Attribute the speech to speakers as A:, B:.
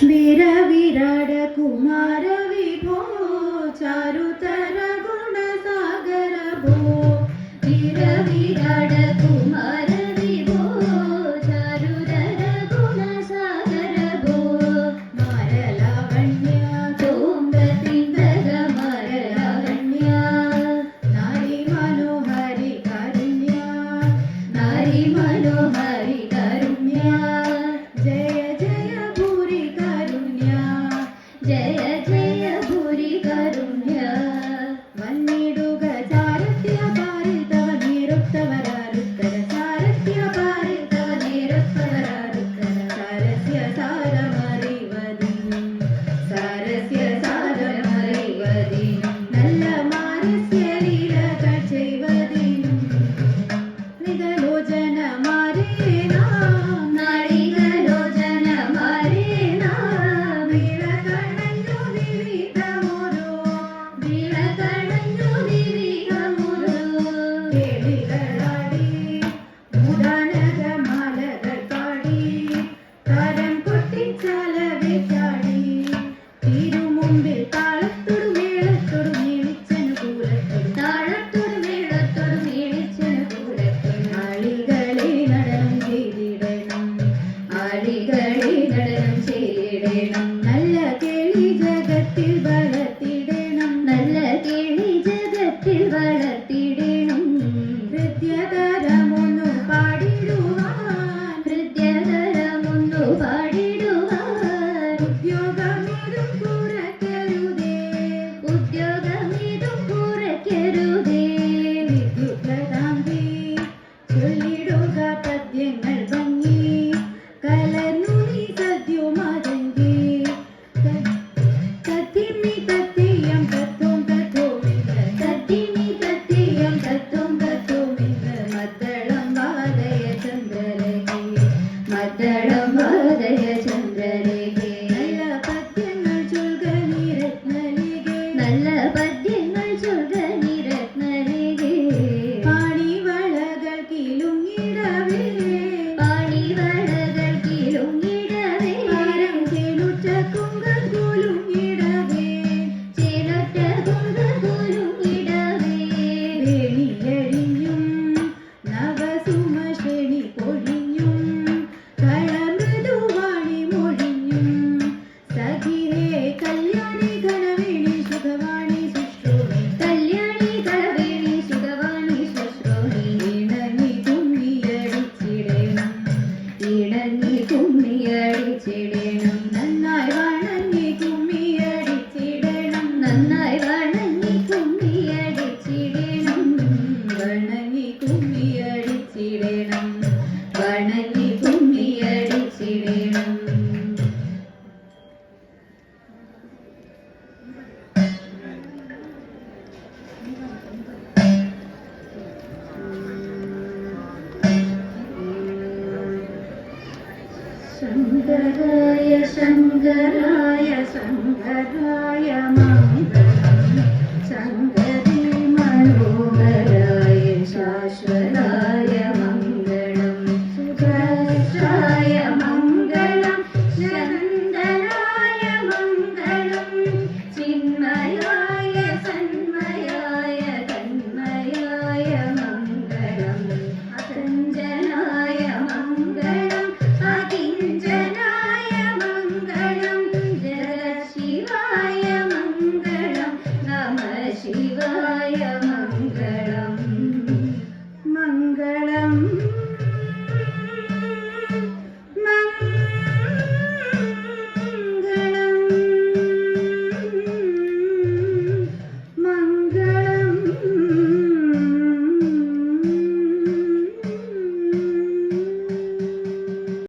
A: വിരവിരാട കുമാര വിഭോ ചാരുതര ഗുണസാഗര ഭോ
B: വിരവിരാട കുമാര വിഭോ ചാരുതര ഗുണസാഗര ഭോ
A: മരലാവണ്യ തോമ്പതിന്തക മരലാവണ്യ നാരി മനോഹരി കാരുണ്യ നാരി
B: മനോഹരി
A: வேண்டுகிற
B: ചെടി शङ्कराय शङ्कराय
A: शङ्कराय मा